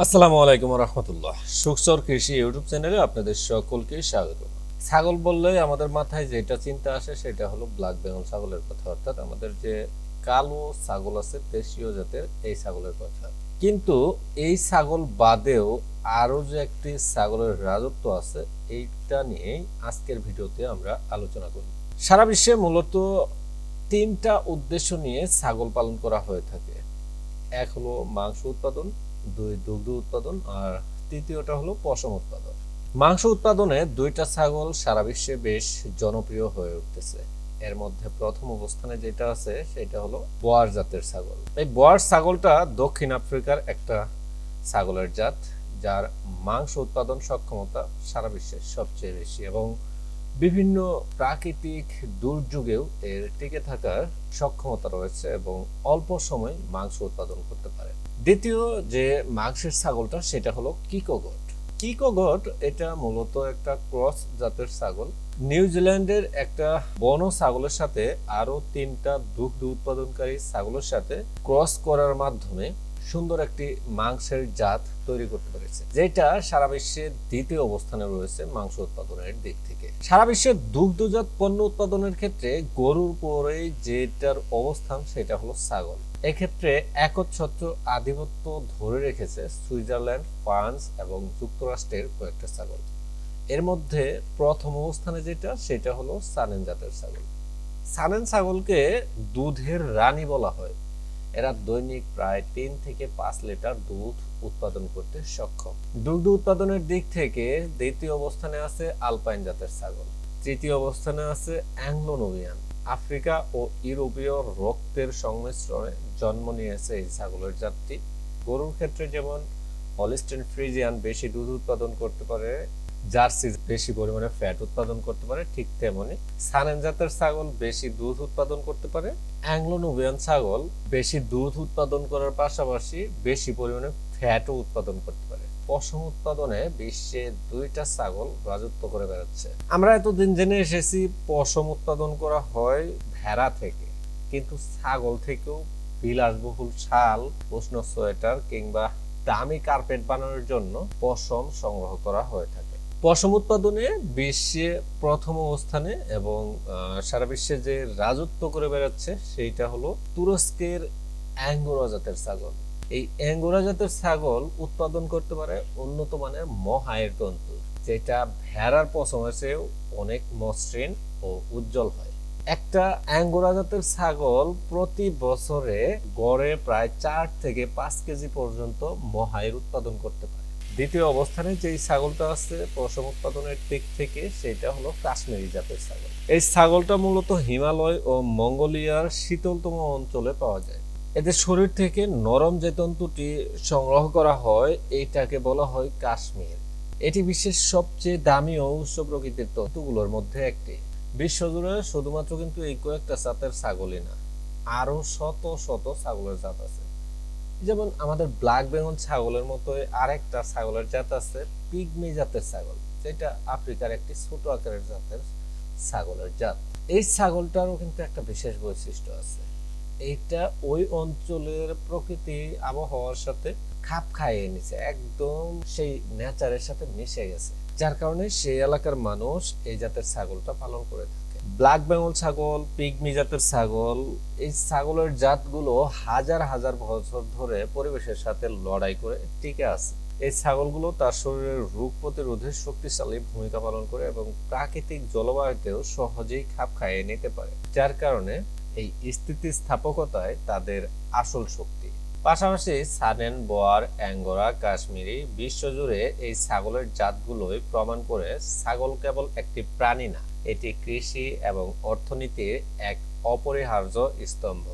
আসসালামু আলাইকুম রহমতুল্লাহ। সুখসর কৃষি ইউটিউব চ্যানেলে আপনাদের সকলকে স্বাগত। ছাগল বললে আমাদের মাথায় যেটা চিন্তা আসে সেটা হলো ব্ল্যাক বেঙ্গল ছাগলের কথা, অর্থাৎ আমাদের যে কালো ছাগল আছে, দেশীয় জাতের এই ছাগলের কথা। কিন্তু এই ছাগল বাদেও আরও যে একটি ছাগলের রাজত্ব আছে, এইটা নিয়েই আজকের ভিডিওতে আমরা আলোচনা করি সারা বিশ্বে মূলত তিনটা উদ্দেশ্য নিয়ে ছাগল পালন করা হয়ে থাকে। এক হলো মাংস উৎপাদন দুই দুগ্ধ উৎপাদন আর তৃতীয়টা হলো পশম উৎপাদন। মাংস উৎপাদনে দুইটা ছাগল সারা বিশ্বে বেশ জনপ্রিয় হয়ে উঠতেছে। এর মধ্যে প্রথম অবস্থানে যেটা আছে, সেটা হলো বোয়ার জাতের ছাগল। এই বোয়ার ছাগলটা দক্ষিণ আফ্রিকার একটা ছাগলের জাত, যার মাংস উৎপাদন সক্ষমতা সারা বিশ্বে সবচেয়ে বেশি এবং বিভিন্ন প্রাকৃতিক দুর্যোগেও এর টিকে থাকার সক্ষমতা রয়েছে এবং অল্প সময় মাংস উৎপাদন করতে পারে। দ্বিতীয় যে মাংসের ছাগলটা, সেটা হলো কিকোগট কিকোগট এটা মূলত একটা ক্রস জাতের ছাগল। নিউজিল্যান্ডের একটা বন ছাগলের সাথে আরও তিনটা দুগ্ধ উৎপাদনকারী ছাগলের সাথে ক্রস করার মাধ্যমে সুন্দর একটি মাংসের জাত তৈরি করতে পেরেছে, যেটা সারা বিশ্বে দ্বিতীয় অবস্থানে রয়েছে মাংস উৎপাদনের দিক থেকে। সারা বিশ্বে দুগ্ধজাত পণ্য উৎপাদনের ক্ষেত্রে গরুর পরে যেটার অবস্থান সেটা হলো ছাগল। এক্ষেত্রে একচ্ছত্র আধিপত্য ধরে রেখেছে সুইজারল্যান্ড, ফ্রান্স এবং যুক্তরাষ্ট্রের কয়েকটা ছাগল। এর মধ্যে প্রথম অবস্থানে যেটা, সেটা হলো সানেন জাতের ছাগল। সানেন ছাগলকে দুধের রানী বলা হয়। এরা দৈনিক প্রায় তিন থেকে পাঁচ লিটার দুধ উৎপাদন করতে সক্ষম। দুগ্ধ উৎপাদনের দিক থেকে দ্বিতীয় অবস্থানে আছে আলপাইন জাতের ছাগল। তৃতীয় অবস্থানে আছে অ্যাংলো নোভিয়ান আফ্রিকা ও ইউরোপীয় রক্তের সংমিশ্রণে জন্ম নিয়েছে এই ছাগলের জাতটি। গরুর ক্ষেত্রে যেমন হলিস্টেন ফ্রিজিয়ান বেশি দুধ উৎপাদন করতে পারে জার্সি বেশি পরিমাণে ফ্যাট উৎপাদন করতে পারে, ঠিক তেমনি সানেন জাতের ছাগল বেশি দুধ উৎপাদন করতে পারে অ্যাংলো নুবিয়ান ছাগল বেশি দুধ উৎপাদন করার পাশাপাশি বেশি পরিমাণে ফ্যাটও উৎপাদন করতে পারে। পশম উৎপাদনে বিশ্বে দুইটা ছাগল রাজত্ব করে বেড়াচ্ছে। আমরা এতদিন জেনে এসেছি, পশম উৎপাদন করা হয় ভেড়া থেকে, কিন্তু ছাগল থেকেও বিলাসবহুল শাল, উষ্ণ সোয়েটার কিংবা দামি কার্পেট বানানোর জন্য পশম সংগ্রহ করা হয়ে থাকে। পশম উৎপাদনে বিশ্বে প্রথম অবস্থানে এবং সারা বিশ্বে যে রাজত্ব করে বেড়াচ্ছে সেইটা হলো তুরস্কের অ্যাঙ্গোরা জাতের ছাগল। এই অ্যাঙ্গোরা জাতের ছাগল উৎপাদন করতে পারে উন্নত মানের মহায়ের তন্তু, যেটা ভেড়ার পশমের চেয়েও অনেক মসৃণ ও উজ্জ্বল হয়। একটা অ্যাঙ্গোরা জাতের ছাগল প্রতি বছরে গড়ে প্রায় চার থেকে পাঁচ কেজি পর্যন্ত মহায়ের উৎপাদন করতে পারে। দ্বিতীয় অবস্থানে যেই ছাগলটা আছে, পশম উৎপাদনের দিক থেকে সেটা হলো কাশ্মীরি জাতের ছাগল। এই ছাগলটা মূলত হিমালয় ও মঙ্গোলিয়ার শীতলতম অঞ্চলে পাওয়া যায়। এদের শরীর থেকে নরম যে তন্তুটি সংগ্রহ করা হয়, এইটাকে বলা হয় কাশ্মীর। এটি বিশ্বের সবচেয়ে দামি ও উচ্চ প্রকৃতির তন্তুগুলোর মধ্যে একটি। বিশ্বজুড়ে শুধুমাত্র কিন্তু এই কয়েকটা জাতের ছাগলই না, আরও শত শত ছাগলের জাত আছে। যেমন আমাদের ব্ল্যাক বেঙ্গল ছাগলের মতো আরেকটা ছাগলের জাত আছে, পিগমি জাতের ছাগল, যেটা আফ্রিকার একটি ছোট আকারের জাতের ছাগলের জাত। এই ছাগলটারও কিন্তু একটা বিশেষ বৈশিষ্ট্য আছে। এইটা ওই অঞ্চলের প্রকৃতি আবহাওয়ার সাথে খাপ খাইয়ে নিছে, একদম সেই নেচারের সাথে মিশে গেছে। যার কারণে সেই এলাকার মানুষ এই জাতের ছাগলটা পালন করে থাকে। ব্ল্যাক বেঙ্গল ছাগল, পিগমি জাতের ছাগল, এই ছাগলের জাতগুলো হাজার হাজার বছর ধরে পরিবেশের সাথে লড়াই করে টিকে আছে। এই ছাগলগুলো তার শরীরের রোগ প্রতিরোধে শক্তিশালী ভূমিকা পালন করে এবং প্রাকৃতিক জলবায়ুতেও সহজেই খাপ খাইয়ে নিতে পারে, যার কারণে এই স্থিতিস্থাপকতায় তাদের আসল শক্তি। পাশাপাশি সানেন, বোয়ার, অ্যাঙ্গোরা, কাশ্মীরি বিশ্বজুড়ে এই ছাগলের জাতগুলোই প্রমাণ করে ছাগল কেবল একটি প্রাণী না এটি কৃষি এবং অর্থনীতির এক অপরিহার্য স্তম্ভ।